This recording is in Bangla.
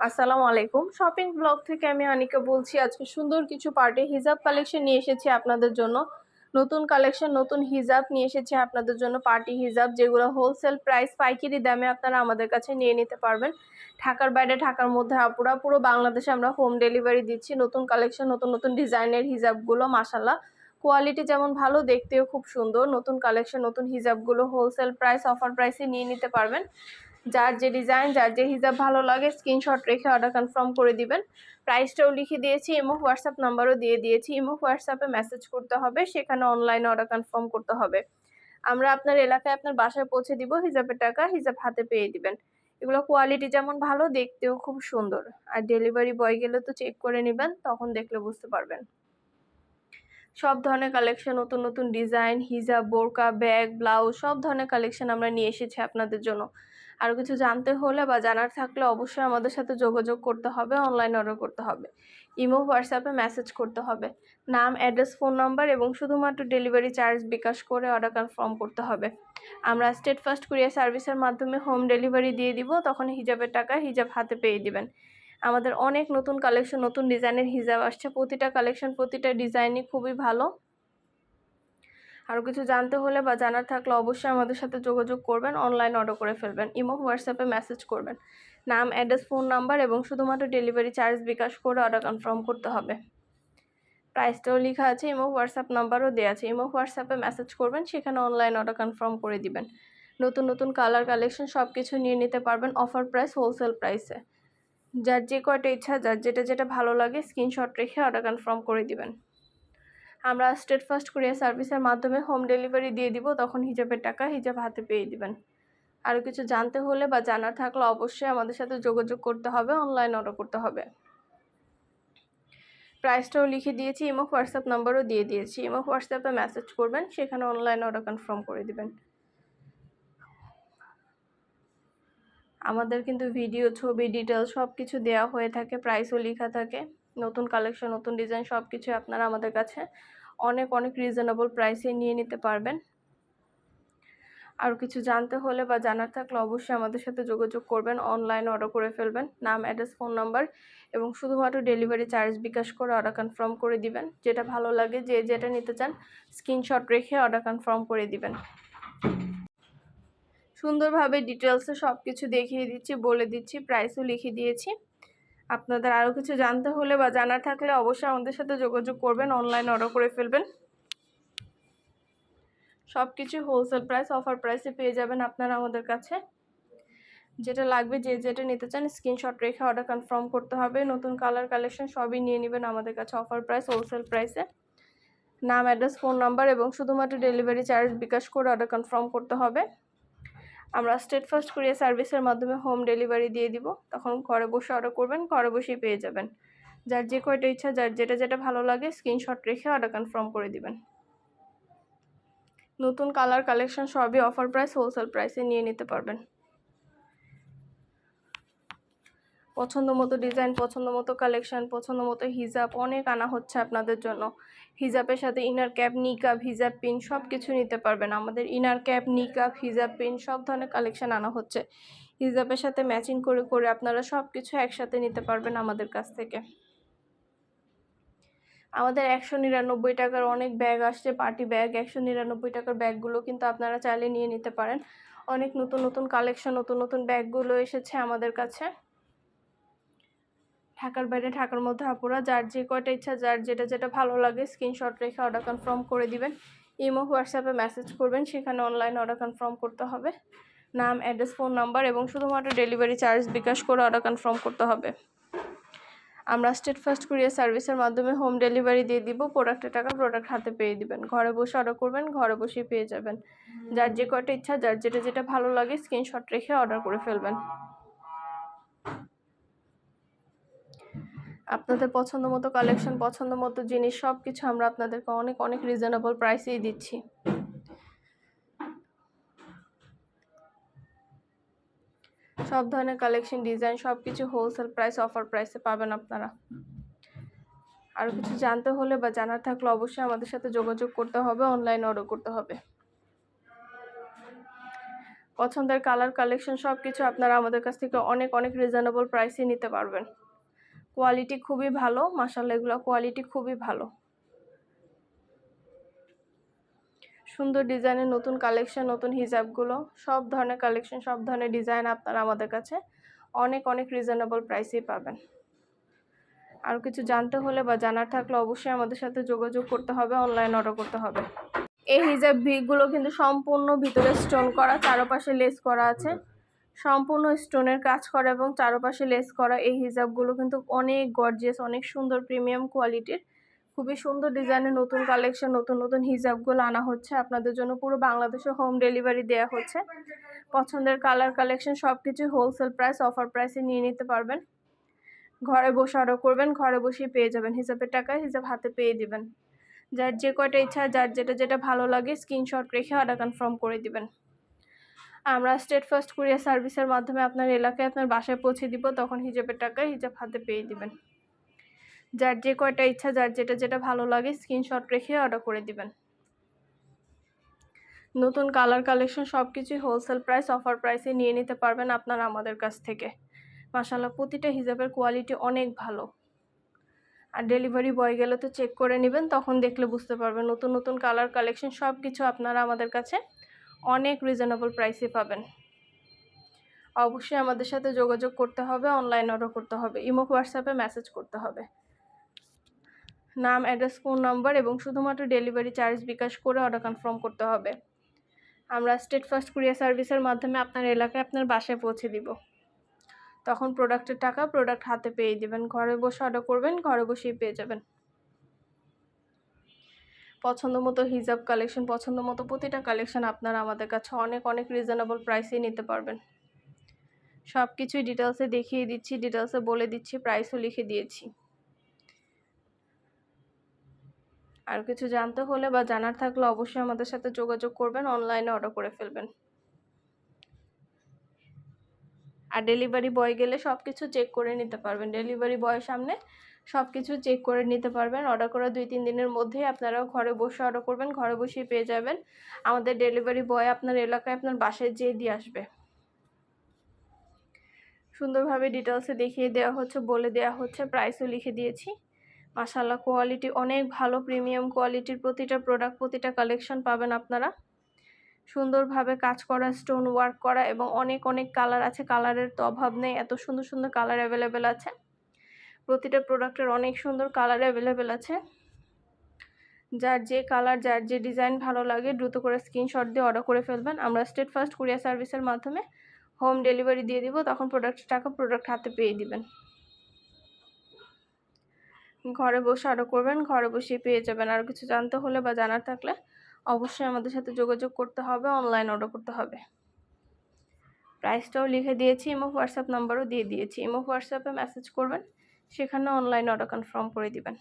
আসসালামু আলাইকুম। শপিং ব্লগ থেকে আমি অনিকা বলছি, আজকে সুন্দর কিছু পার্টি হিজাব কালেকশন নিয়ে এসেছি আপনাদের জন্য। নতুন কালেকশন নতুন হিজাব নিয়ে এসেছি আপনাদের জন্য পার্টি হিজাব, যেগুলো হোলসেল প্রাইস পাইকারি দামে আপনারা আমাদের কাছে নিয়ে নিতে পারবেন। ঢাকার বাইরে, ঢাকার মধ্যে আপুরা, পুরো বাংলাদেশে আমরা হোম ডেলিভারি দিচ্ছি। নতুন কালেকশন নতুন নতুন ডিজাইনের হিজাবগুলো মাসাল্লাহ কোয়ালিটি যেমন ভালো, দেখতেও খুব সুন্দর। নতুন কালেকশন নতুন হিজাবগুলো হোলসেল প্রাইস অফার প্রাইসে নিয়ে নিতে পারবেন। যার যে ডিজাইন যার যে হিজাব ভালো লাগে স্ক্রিনশট রেখে অর্ডার কনফার্ম করে দিবেন। প্রাইসটাও লিখে দিয়েছি ইমো হোয়াটসঅ্যাপ নাম্বারও দিয়ে দিয়েছি। ইমো হোয়াটসঅ্যাপে মেসেজ করতে হবে, সেখানে অনলাইনে অর্ডার কনফার্ম করতে হবে। আমরা আপনার এলাকায় আপনার বাসায় পৌঁছে দিব হিজাবের টাকা হিজাব হাতে পেয়ে দিবেন। এগুলো কোয়ালিটি যেমন ভালো, দেখতেও খুব সুন্দর। আর ডেলিভারি বয় গেলে তো চেক করে নেবেন, তখন দেখলে বুঝতে পারবেন। সব ধরনের কালেকশন নতুন নতুন ডিজাইন হিজাব, বোরকা ব্যাগ ব্লাউজ সব ধরনের কালেকশন আমরা নিয়ে এসেছি আপনাদের জন্য। আর কিছু জানতে হলে বা জানার থাকলে অবশ্যই আমাদের সাথে যোগাযোগ করতে হবে অনলাইন অর্ডার করতে হবে। ইমো হোয়াটসঅ্যাপে মেসেজ করতে হবে। নাম অ্যাড্রেস ফোন নাম্বার এবং শুধুমাত্র ডেলিভারি চার্জ বিকাশ করে অর্ডার কনফার্ম করতে হবে। আমরা স্টেট ফার্স্ট কুরিয়ার সার্ভিসের মাধ্যমে হোম ডেলিভারি দিয়ে দিব, তখন হিজাবের টাকা হিজাব হাতে পেয়ে দিবেন। আমাদের অনেক নতুন কালেকশন নতুন ডিজাইনের হিজাব আসছে। প্রতিটা কালেকশন প্রতিটা ডিজাইনই খুবই ভালো। আরও কিছু জানতে হলে বা জানার থাকলে অবশ্যই আমাদের সাথে যোগাযোগ করবেন অনলাইন অর্ডার করে ফেলবেন। ইমো হোয়াটসঅ্যাপে মেসেজ করবেন। নাম অ্যাড্রেস ফোন নাম্বার এবং শুধুমাত্র ডেলিভারি চার্জ বিকাশ করে অর্ডার কনফার্ম করতে হবে। প্রাইসটাও লেখা আছে, ইমো হোয়াটসঅ্যাপ নাম্বারও দেওয়া আছে। ইমো হোয়াটসঅ্যাপে মেসেজ করবেন, সেখানে অনলাইন অর্ডার কনফার্ম করে দিবেন। নতুন নতুন কালার কালেকশন সব কিছু নিয়ে নিতে পারবেন অফার প্রাইস হোলসেল প্রাইসে যার যে কয়টা ইচ্ছা, যার যেটা যেটা ভালো লাগে স্ক্রিনশট রেখে অর্ডার কনফার্ম করে দিবেন। আমরা স্টেট ফার্স্ট কুরিয়ার সার্ভিসের মাধ্যমে হোম ডেলিভারি দিয়ে দিব, তখন হিজাবের টাকা হিজাব হাতে পেয়ে দিবেন। আরও কিছু জানতে হলে বা জানার থাকলে অবশ্যই আমাদের সাথে যোগাযোগ করতে হবে, অনলাইন অর্ডার করতে হবে। প্রাইসটাও লিখে দিয়েছি, ইমো, হোয়াটসঅ্যাপ নাম্বারও দিয়ে দিয়েছি। ইমো, হোয়াটসঅ্যাপে মেসেজ করবেন, সেখানে অনলাইন অর্ডার কনফার্ম করে দিবেন। আমাদের কিন্তু ভিডিও, ছবি, ডিটেল সব কিছু দেওয়া হয়ে থাকে, প্রাইসও লেখা থাকে। নতুন কালেকশন নতুন ডিজাইন সব কিছুই আপনারা আমাদের কাছে অনেক অনেক রিজনেবল প্রাইসে নিয়ে নিতে পারবেন। আর কিছু জানতে হলে বা জানার থাকলে অবশ্যই আমাদের সাথে যোগাযোগ করবেন অনলাইন অর্ডার করে ফেলবেন। নাম অ্যাড্রেস ফোন নাম্বার এবং শুধুমাত্র ডেলিভারি চার্জ বিকাশ করে অর্ডার কনফার্ম করে দিবেন। যেটা ভালো লাগে, যে যেটা নিতে চান স্ক্রিনশট রেখে অর্ডার কনফার্ম করে দিবেন। সুন্দরভাবে ডিটেলসে সব কিছু দেখিয়ে দিচ্ছি, বলে দিচ্ছি প্রাইসও লিখে দিয়েছি। আপনাদের আরও কিছু জানতে হলে বা জানার থাকলে অবশ্যই আমাদের সাথে যোগাযোগ করবেন অনলাইন অর্ডার করে ফেলবেন। সব কিছু হোলসেল প্রাইস অফার প্রাইসে পেয়ে যাবেন আপনারা আমাদের কাছে। যেটা লাগবে, যে যেটা নিতে চান স্ক্রিনশট রেখে অর্ডার কনফার্ম করতে হবে। নতুন কালার কালেকশন সবই নিয়ে নেবেন আমাদের কাছে অফার প্রাইস হোলসেল প্রাইসে নাম অ্যাড্রেস ফোন নাম্বার এবং শুধুমাত্র ডেলিভারি চার্জ বিকাশ করে অর্ডার কনফার্ম করতে হবে। আমরা স্টেট ফার্স্ট কুরিয়ার সার্ভিসের মাধ্যমে হোম ডেলিভারি দিয়ে দিব। তখন ঘরে বসে অর্ডার করবেন, ঘরে বসেই পেয়ে যাবেন। যার যে কয়টা ইচ্ছা, যার যেটা যেটা ভালো লাগে স্ক্রিনশট রেখে অর্ডার কনফার্ম করে দিবেন। নতুন কালার কালেকশন সবই অফার প্রাইস হোলসেল প্রাইসে নিয়ে নিতে পারবেন। পছন্দ মতো ডিজাইন পছন্দ মতো কালেকশন পছন্দ মতো হিজাব অনেক আনা হচ্ছে আপনাদের জন্য। হিজাবের সাথে ইনার ক্যাপ নিকাপ হিজাব পিন সব কিছু নিতে পারবেন। আমাদের ইনার ক্যাপ নিকাপ হিজাব পিন সব ধরনের কালেকশন আনা হচ্ছে। হিজাবের সাথে ম্যাচিং করে করে আপনারা সব কিছু একসাথে নিতে পারবেন আমাদের কাছ থেকে। আমাদের একশো নিরানব্বই টাকার অনেক ব্যাগ আসছে পার্টি ব্যাগ একশো নিরানব্বই টাকার ব্যাগগুলো কিন্তু আপনারা চাইলে নিয়ে নিতে পারেন। অনেক নতুন নতুন কালেকশন নতুন নতুন ব্যাগগুলো এসেছে আমাদের কাছে। ঢাকার বাইরে, ঢাকার মধ্যে আপুরা, যার যে কয়টা ইচ্ছা, যার যেটা যেটা ভালো লাগে স্ক্রিনশট রেখে অর্ডার কনফার্ম করে দিবেন। ইমো হোয়াটসঅ্যাপে মেসেজ করবেন, সেখানে অনলাইন অর্ডার কনফার্ম করতে হবে। নাম অ্যাড্রেস ফোন নাম্বার এবং শুধুমাত্র ডেলিভারি চার্জ বিকাশ করে অর্ডার কনফার্ম করতে হবে। আমরা স্টেট ফার্স্ট কুরিয়ার সার্ভিসের মাধ্যমে হোম ডেলিভারি দিয়ে দিব প্রোডাক্টের টাকা প্রোডাক্ট হাতে পেয়ে দিবেন। ঘরে বসে অর্ডার করবেন, ঘরে বসেই পেয়ে যাবেন। যার যে কয়টা ইচ্ছা, যার যেটা যেটা ভালো লাগে স্ক্রিনশট রেখে অর্ডার করে ফেলবেন। আপনাদের পছন্দ মতো কালেকশন পছন্দ মতো জিনিস সব কিছু আমরা আপনাদেরকে অনেক অনেক রিজনেবল প্রাইসেই দিচ্ছি। সব ধরনের কালেকশন ডিজাইন সব কিছু হোলসেল প্রাইস অফার প্রাইসে পাবেন আপনারা। আর কিছু জানতে হলে বা জানার থাকলে অবশ্যই আমাদের সাথে যোগাযোগ করতে হবে অনলাইন অর্ডার করতে হবে। পছন্দের কালার কালেকশন সব কিছু আপনারা আমাদের কাছ থেকে অনেক অনেক রিজনেবল প্রাইসে নিতে পারবেন। কোয়ালিটি খুবই ভালো মাসাল্লাহ এগুলো কোয়ালিটি খুবই ভালো। সুন্দর ডিজাইনের নতুন কালেকশন নতুন হিজাবগুলো, সব ধরনের কালেকশন সব ধরনের ডিজাইন আপনারা আমাদের কাছে অনেক অনেক রিজনেবল প্রাইসেই পাবেন। আর কিছু জানতে হলে বা জানার থাকলে অবশ্যই আমাদের সাথে যোগাযোগ করতে হবে অনলাইন অর্ডার করতে হবে। এই হিজাব ভিগুলো কিন্তু সম্পূর্ণ ভিতরে স্টোন করা, চারপাশে লেস করা আছে। সম্পূর্ণ স্টোনের কাজ করা এবং চারপাশে লেস করা এই হিজাবগুলো কিন্তু অনেক গর্জিয়াস অনেক সুন্দর প্রিমিয়াম কোয়ালিটির খুবই সুন্দর ডিজাইনের নতুন কালেকশন নতুন নতুন হিজাবগুলো আনা হচ্ছে। আপনাদের জন্য পুরো বাংলাদেশে হোম ডেলিভারি দেওয়া হচ্ছে। পছন্দের কালার কালেকশন সব কিছু হোলসেল প্রাইস অফার প্রাইসে নিয়ে নিতে পারবেন। ঘরে বসে অর্ডার করবেন, ঘরে বসেই পেয়ে যাবেন। হিসাবের টাকায় হিসাব হাতে পেয়ে দিবেন। যার যে কয়টা ইচ্ছা, যার যেটা যেটা ভালো লাগে স্ক্রিনশট রেখে অর্ডার কনফার্ম করে দিবেন। আমরা স্টেট ফার্স্ট কুরিয়ার সার্ভিসের মাধ্যমে আপনার এলাকায় আপনার বাসায় পৌঁছে দিব, তখন হিজাবের টাকায় হিজাব হাতে পেয়ে দিবেন। যার যে কয়টা ইচ্ছা, যার যেটা যেটা ভালো লাগে স্ক্রিনশট রেখে অর্ডার করে দিবেন। নতুন কালার কালেকশন সব কিছুই হোলসেল প্রাইস অফার প্রাইসে নিয়ে নিতে পারবেন আপনারা আমাদের কাছ থেকে। মাসাল্লাহ প্রতিটা হিজাবের কোয়ালিটি অনেক ভালো। আর ডেলিভারি বয় গেলে তো চেক করে নেবেন, তখন দেখলে বুঝতে পারবেন। নতুন নতুন কালার কালেকশন সব কিছু আপনারা আমাদের কাছে অনেক রিজনেবল প্রাইসে পাবেন। অবশ্যই আমাদের সাথে যোগাযোগ করতে হবে অনলাইন অর্ডার করতে হবে, ইমো হোয়াটসঅ্যাপে মেসেজ করতে হবে। নাম অ্যাড্রেস ফোন নাম্বার এবং শুধুমাত্র ডেলিভারি চার্জ বিকাশ করে অর্ডার কনফার্ম করতে হবে। আমরা স্টেট ফার্স্ট কুরিয়ার সার্ভিসের মাধ্যমে আপনার এলাকায় আপনার বাসায় পৌঁছে দিব। তখন প্রোডাক্টের টাকা প্রোডাক্ট হাতে পেয়ে দেবেন। ঘরে বসে অর্ডার করবেন, ঘরে বসেই পেয়ে যাবেন। পছন্দ মতো হিজাব কালেকশন পছন্দ মতো প্রতিটা কালেকশন আপনারা আমাদের কাছে অনেক অনেক রিজনেবল প্রাইসেই নিতে পারবেন। সব কিছুই ডিটেলসে দেখিয়ে দিচ্ছি ডিটেলসে বলে দিচ্ছি প্রাইসও লিখে দিয়েছি। আর কিছু জানতে হলে বা জানার থাকলে অবশ্যই আমাদের সাথে যোগাযোগ করবেন অনলাইনে অর্ডার করে ফেলবেন। আর ডেলিভারি বয় গেলে সব কিছু চেক করে নিতে পারবেন। ডেলিভারি বয়ের সামনে সব কিছু চেক করে নিতে পারবেন। অর্ডার করা দুই, তিন দিনের মধ্যেই আপনারাও ঘরে বসে অর্ডার করবেন, ঘরে বসেই পেয়ে যাবেন। আমাদের ডেলিভারি বয় আপনার এলাকায় আপনার বাসায় যেয়ে দিয়ে আসবে। সুন্দরভাবে ডিটেলসে দেখিয়ে দেওয়া হচ্ছে, বলে দেওয়া হচ্ছে প্রাইসও লিখে দিয়েছি। মাসাল্লাহ কোয়ালিটি অনেক ভালো প্রিমিয়াম কোয়ালিটির প্রতিটা প্রোডাক্ট প্রতিটা কালেকশন পাবেন আপনারা। সুন্দরভাবে কাজ করা স্টোন ওয়ার্ক করা এবং অনেক অনেক কালার আছে। কালারের তো অভাব নেই, এত সুন্দর সুন্দর কালার অ্যাভেলেবেল আছে। প্রতিটা প্রোডাক্টের অনেক সুন্দর কালার অ্যাভেলেবেল আছে। যার যে কালার যার যে ডিজাইন ভালো লাগে, দ্রুত করে স্ক্রিনশট দিয়ে অর্ডার করে ফেলবেন। আমরা স্টেট ফার্স্ট কুরিয়ার সার্ভিসের মাধ্যমে হোম ডেলিভারি দিয়ে দিব, তখন প্রোডাক্টের টাকা প্রোডাক্ট হাতে পেয়ে দিবেন। ঘরে বসে অর্ডার করবেন, ঘরে বসে পেয়ে যাবেন। আর কিছু জানতে হলে বা জানার থাকলে অবশ্যই আমাদের সাথে যোগাযোগ করতে হবে অনলাইন অর্ডার করতে হবে। প্রাইসটাও লিখে দিয়েছি ইমো হোয়াটসঅ্যাপ নাম্বারও দিয়ে দিয়েছি। ইমো হোয়াটসঅ্যাপে মেসেজ করবেন সেখানে অনলাইন অর্ডার কনফার্ম করে দিবেন।